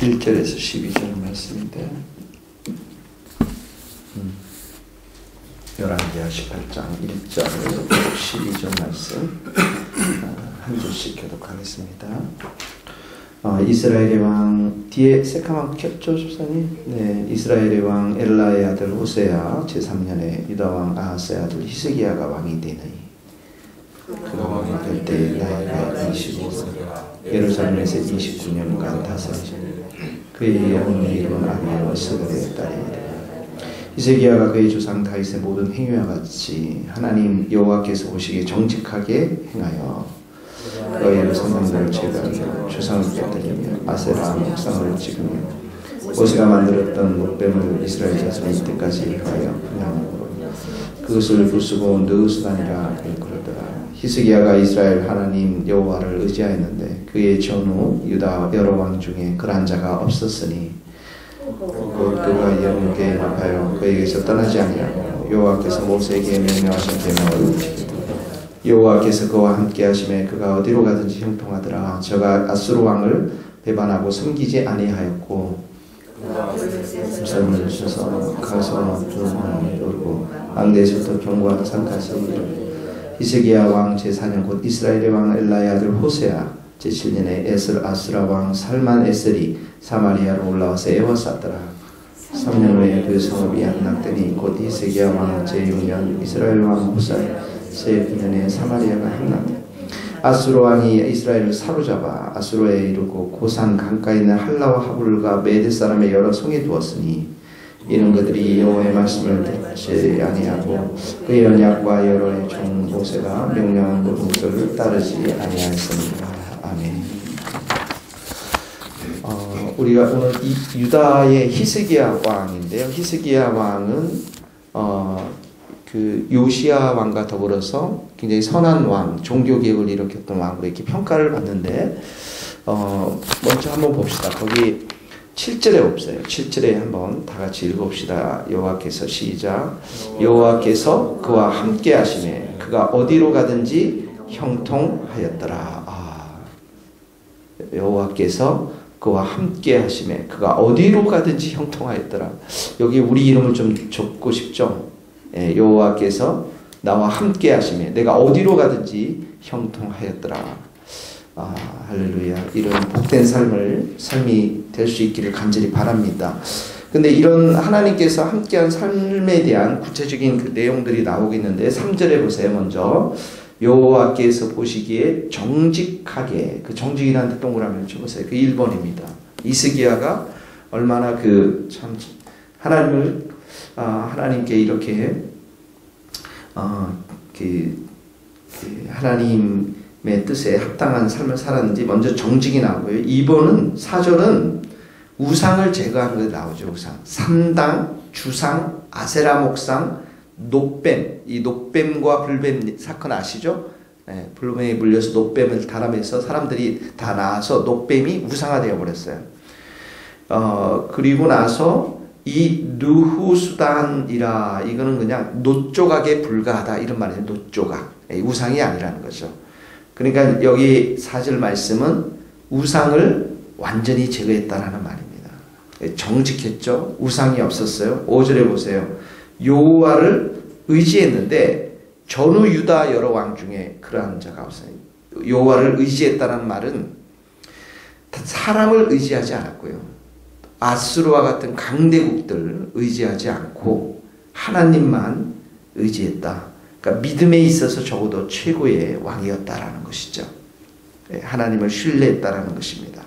1절에서 12절 말씀인데 음. 11개 18장 1절 12절 말씀. 아, 한 줄씩 교독하겠습니다. 어, 이스라엘의 왕 뒤에 새카만 캡죠 조사님? 네 이스라엘의 왕 엘라의 아들 호세아 제3년에 유다 왕 아하스의 아들 히스기야가 왕이 되느니. 그가 왕이 될 때 나이가 25세 예루살렘에서 29년간 다스리시니 그의 아비여 스그의 딸이니라. 히스기야가 그의 조상 다윗의 모든 행위와 같이 하나님 여호와께서 보시기에 정직하게 행하여 너희를 선망들을 제거하며 주상을 깨뜨리며 아세라 목상을 찍으며 모세가 만들었던 목뱀을 이스라엘 자손이 이때까지 하여 분양으로 그것을 부수고 느스다니라 그러더라 히스기야가 이스라엘 하나님 여호와를 의지하였는데 그의 전후 유다 여러 왕 중에 그러한 자가 없었으니 곧 그가 영계 높아요 그에게서 떠나지 아니하고 여호와께서 모세에게 명령하신 지키고 여호와께서 그와 함께 하심에 그가 어디로 가든지 형통하더라. 저가 아수르 왕을 배반하고 섬기지 아니하였고 삶을 주셔서 가서 주님을 이루고 왕대에서부터 경고하는 산까지 이르고 이스기야 왕 제4년 곧 이스라엘의 왕 엘라의 아들 호세아 제7년에 에슬 아스라 왕 살만 에셀이 사마리아로 올라와서 에워쌌더라. 3년 후에 그 성읍이 함락되니 곧 이스기야 왕 제6년 이스라엘 왕 호사 제9년에 사마리아가 함락되 아수르 왕이 이스라엘을 사로잡아 아수르에 이르고 고산 강가에 있는 할라와 하불과 메드 사람의 여러 성에 두었으니 이는 그들이 여호와의 말씀을 듣지 아니하고 그의 언약과 여러의 종 모세가 명령한 그 목소리를 따르지 아니하였습니다. 아멘. 어, 우리가 오늘 이 유다의 히스기야 왕인데요. 히스기야 왕은 어, 그 요시야 왕과 더불어서 굉장히 선한 왕, 종교 개혁을 일으켰던 왕으로 이렇게 평가를 받는데 어, 먼저 한번 봅시다. 거기 7절에 없어요. 7절에 한번 다 같이 읽어봅시다. 여호와께서 시작. 여호와께서 그와 함께 하심에 그가 어디로 가든지 형통하였더라. 아, 여호와께서 그와 함께 하심에 그가 어디로 가든지 형통하였더라. 여기 우리 이름을 좀 적고 싶죠. 예, 여호와께서 나와 함께 하심에 내가 어디로 가든지 형통하였더라. 아, 할렐루야. 이런 복된 삶을 삶이 될 수 있기를 간절히 바랍니다. 근데 이런 하나님께서 함께한 삶에 대한 구체적인 그 내용들이 나오겠는데 3절에 보세요. 먼저 여호와께서 보시기에 정직하게 그 정직이라는 데 동그라미를 쳐보세요. 그 1번입니다. 이스기야가 얼마나 그 참 하나님을 아, 하나님께 이렇게 어, 그, 그 하나님의 뜻에 합당한 삶을 살았는지 먼저 정직이 나오고요. 2번은 4절은 우상을 제거한 게 나오죠. 우상. 삼당, 주상, 아세라 목상, 녹뱀. 이 녹뱀과 불뱀 사건 아시죠? 네, 불뱀에 물려서 녹뱀을 달아면서 사람들이 다 나와서 녹뱀이 우상화되어 버렸어요. 어, 그리고 나서 이 누후수단이라 이거는 그냥 노조각에 불과하다 이런 말이에요. 노조각. 우상이 아니라는 거죠. 그러니까 여기 사절 말씀은 우상을 완전히 제거했다라는 말입니다. 정직했죠. 우상이 없었어요. 5절에 보세요. 여호와를 의지했는데 전후 유다 여러 왕 중에 그러한 자가 없어요. 여호와를 의지했다는 말은 사람을 의지하지 않았고요. 아수르와 같은 강대국들 의지하지 않고 하나님만 의지했다. 그러니까 믿음에 있어서 적어도 최고의 왕이었다라는 것이죠. 하나님을 신뢰했다라는 것입니다.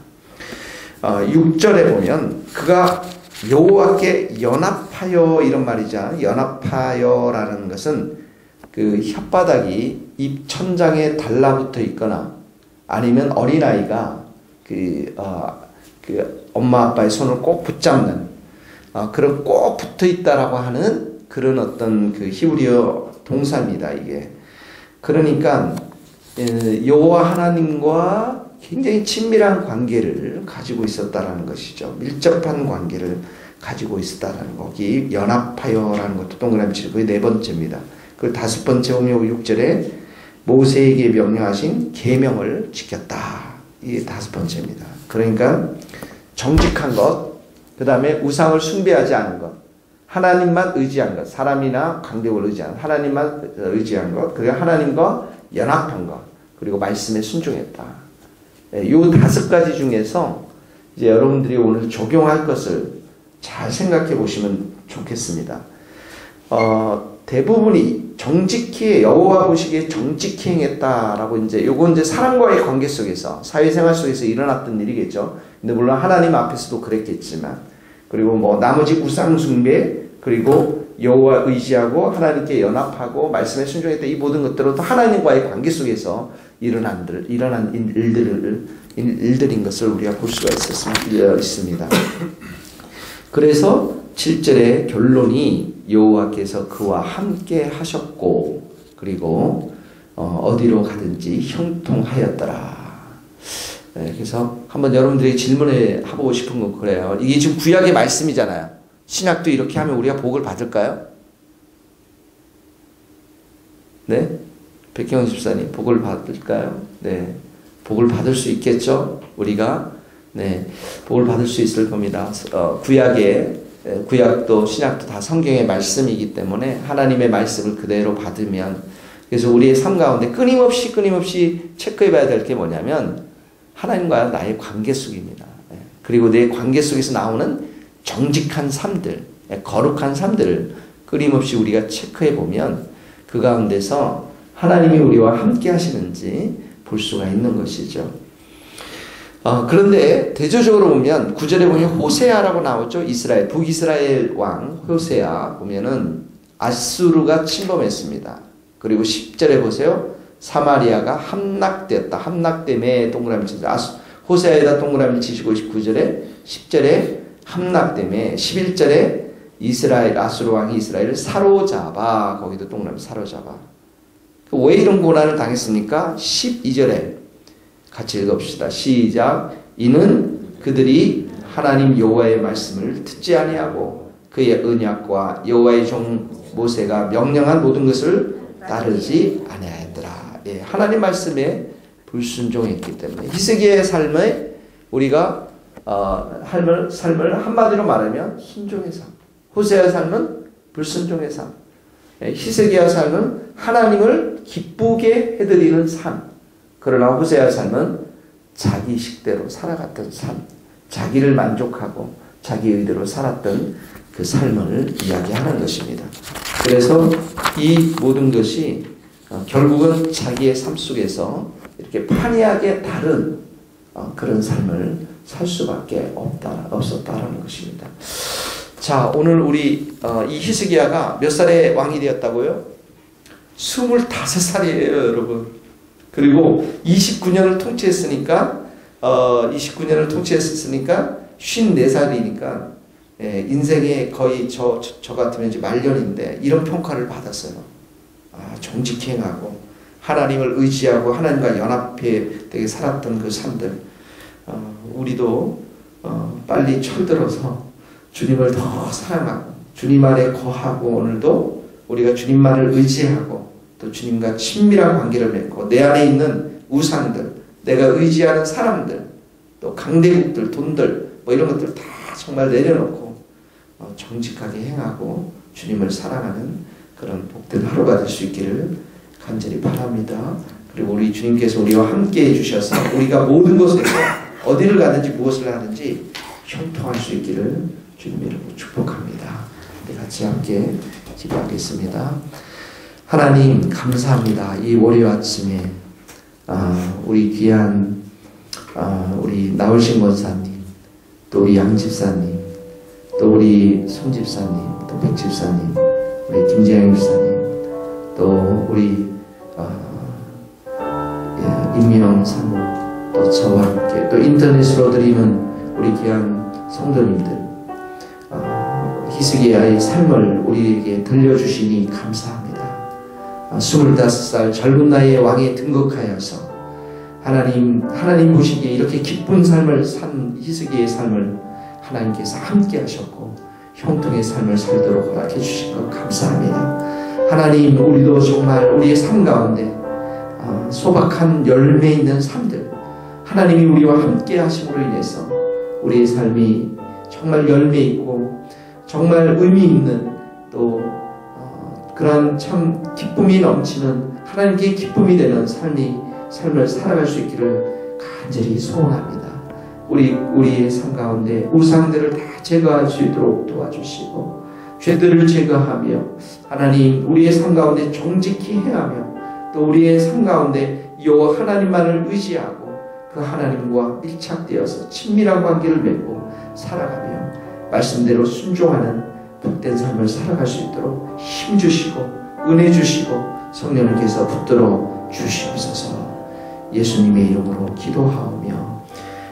어, 6절에 보면 그가 여호와께 연합하여 이런 말이죠. 연합하여라는 것은 그 혓바닥이 입 천장에 달라붙어 있거나 아니면 어린아이가 그, 어, 그 엄마 아빠의 손을 꼭 붙잡는 어, 그런 꼭 붙어 있다라고 하는 그런 어떤 그 히브리어 동사입니다. 이게 그러니까 여호와 하나님과 굉장히 친밀한 관계를 가지고 있었다라는 것이죠. 밀접한 관계를 가지고 있었다라는 거기 연합하여라는 것도 동그라미 치고 네 번째입니다. 그 다섯 번째 오며 6절에 모세에게 명령하신 계명을 지켰다. 이게 다섯 번째입니다. 그러니까 정직한 것, 그 다음에 우상을 숭배하지 않은 것, 하나님만 의지한 것, 사람이나 관계를 의지한 하나님만 의지한 것, 그리고 하나님과 연합한 것, 그리고 말씀에 순종했다. 이 예, 다섯 가지 중에서 이제 여러분들이 오늘 적용할 것을 잘 생각해 보시면 좋겠습니다. 어, 대부분이 정직히 여호와 보시기에 정직히 행했다라고 이제 요거 이제 사람과의 관계 속에서 사회생활 속에서 일어났던 일이겠죠. 근데 물론 하나님 앞에서도 그랬겠지만 그리고 뭐 나머지 우상 숭배 그리고 여호와 의지하고 하나님께 연합하고 말씀에 순종했다 이 모든 것들은 또 하나님과의 관계 속에서 일어난 들 일어난 일들을 일들인 것을 우리가 볼 수가 있었습니다. 그래서 7절의 결론이 여호와께서 그와 함께 하셨고 그리고 어, 디로 가든지 형통하였더라. 네, 그래서 한번 여러분들이 질문해 하고 싶은 건 그래요. 이게 지금 구약의 말씀이잖아요. 신약도 이렇게 하면 우리가 복을 받을까요? 네? 백경원 집사님 복을 받을까요? 네. 복을 받을 수 있겠죠? 우리가 네. 복을 받을 수 있을 겁니다. 어, 구약에 구약도 신약도 다 성경의 말씀이기 때문에 하나님의 말씀을 그대로 받으면 그래서 우리의 삶 가운데 끊임없이 끊임없이 체크해 봐야 될 게 뭐냐면 하나님과 나의 관계 속입니다. 예. 그리고 내 관계 속에서 나오는 정직한 삶들, 예, 거룩한 삶들을 끊임없이 우리가 체크해 보면 그 가운데서 하나님이 우리와 함께 하시는지 볼 수가 있는 것이죠. 어, 그런데 대조적으로 보면 구절에 보면 호세아라고 나오죠. 이스라엘 북이스라엘 왕 호세아 보면은 아수르가 침범했습니다. 그리고 10절에 보세요. 사마리아가 함락되었다. 함락됨에 동그라미 치죠. 호세아에다 동그라미 치시고 9절에 10절에 함락됨에 11절에 이스라엘 아수르 왕이 이스라엘을 사로잡아 거기도 동그라미 사로잡아 왜 이런 고난을 당했습니까? 12절에 같이 읽읍시다. 시작. 이는 그들이 하나님 여호와의 말씀을 듣지 아니하고 그의 언약과 여호와의 종 모세가 명령한 모든 것을 따르지 아니하였더라. 예, 하나님 말씀에 불순종했기 때문에 히스기의 삶에 우리가 어, 삶을, 삶을 한마디로 말하면 순종의 삶. 호세의 삶은 불순종의 삶. 예, 히스기야 삶은 하나님을 기쁘게 해드리는 삶. 그러나 호세아 삶은 자기 식대로 살아갔던 삶, 자기를 만족하고 자기 의대로 살았던 그 삶을 이야기하는 것입니다. 그래서 이 모든 것이 어, 결국은 자기의 삶 속에서 이렇게 판이하게 다른 어, 그런 삶을 살 수밖에 없다, 없었다라는 것입니다. 자, 오늘 우리 어, 이 히스기야가 몇 살의 왕이 되었다고요? 25살이에요, 여러분. 그리고 29년을 통치했으니까 어 29년을 통치했으니까 54살이니까 예, 인생의 거의 저, 저, 저 같으면 이제 말년인데 이런 평가를 받았어요. 아, 정직행하고 하나님을 의지하고 하나님과 연합해 되게 살았던 그 삶들 어, 우리도 어, 빨리 철들어서 주님을 더 사랑하고 주님 안에 거하고 오늘도 우리가 주님만을 의지하고 또 주님과 친밀한 관계를 맺고 내 안에 있는 우상들, 내가 의지하는 사람들, 또 강대국들, 돈들 뭐 이런 것들 다 정말 내려놓고 어, 정직하게 행하고 주님을 사랑하는 그런 복된 하루가 될 수 있기를 간절히 바랍니다. 그리고 우리 주님께서 우리와 함께 해주셔서 우리가 모든 곳에서 어디를 가든지 무엇을 하든지 형통할 수 있기를 주님 이름으로 축복합니다. 우리 같이 함께 기도하겠습니다. 하나님 감사합니다. 이 월요 아침에 아, 우리 귀한 아, 우리 나올신 권사님, 또 우리 양 집사님, 또 우리 손 집사님, 또 백 집사님, 우리 김재영 집사님, 또 우리 아, 예, 임명 사모, 또 저와 함께 또 인터넷으로 드리는 우리 귀한 성도님들 아, 희숙이의 삶을 우리에게 들려주시니 감사합니다. 25살 젊은 나이에 왕에 등극하여서 하나님 하나님 보시기에 이렇게 기쁜 삶을 산 희석이의 삶을 하나님께서 함께 하셨고 형통의 삶을 살도록 허락해 주신 것 감사합니다. 하나님 우리도 정말 우리의 삶 가운데 아, 소박한 열매 있는 삶들 하나님이 우리와 함께 하심으로 인해서 우리의 삶이 정말 열매 있고 정말 의미 있는 또 어, 그런 참 기쁨이 넘치는 하나님께 기쁨이 되는 삶이 삶을 살아갈 수 있기를 간절히 소원합니다. 우리 우리의 삶 가운데 우상들을 다 제거할 수 있도록 도와주시고 죄들을 제거하며 하나님 우리의 삶 가운데 정직히 행하며 또 우리의 삶 가운데 여호와 하나님만을 의지하고 그 하나님과 밀착되어서 친밀한 관계를 맺고 살아가며 말씀대로 순종하는 복된 삶을 살아갈 수 있도록 힘 주시고 은혜 주시고 성령님께서 붙들어 주시옵소서. 예수님의 이름으로 기도하오며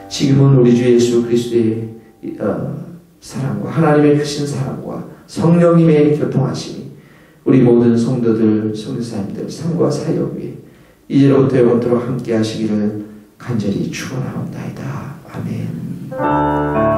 지금은 우리 주 예수 그리스도의 어, 사랑과 하나님의 크신 사랑과 성령님의 교통하심이 우리 모든 성도들 성도사님들 삶과 사역 위에 이제로부터 영원토록 함께 하시기를 간절히 축원하옵나이다. 아멘.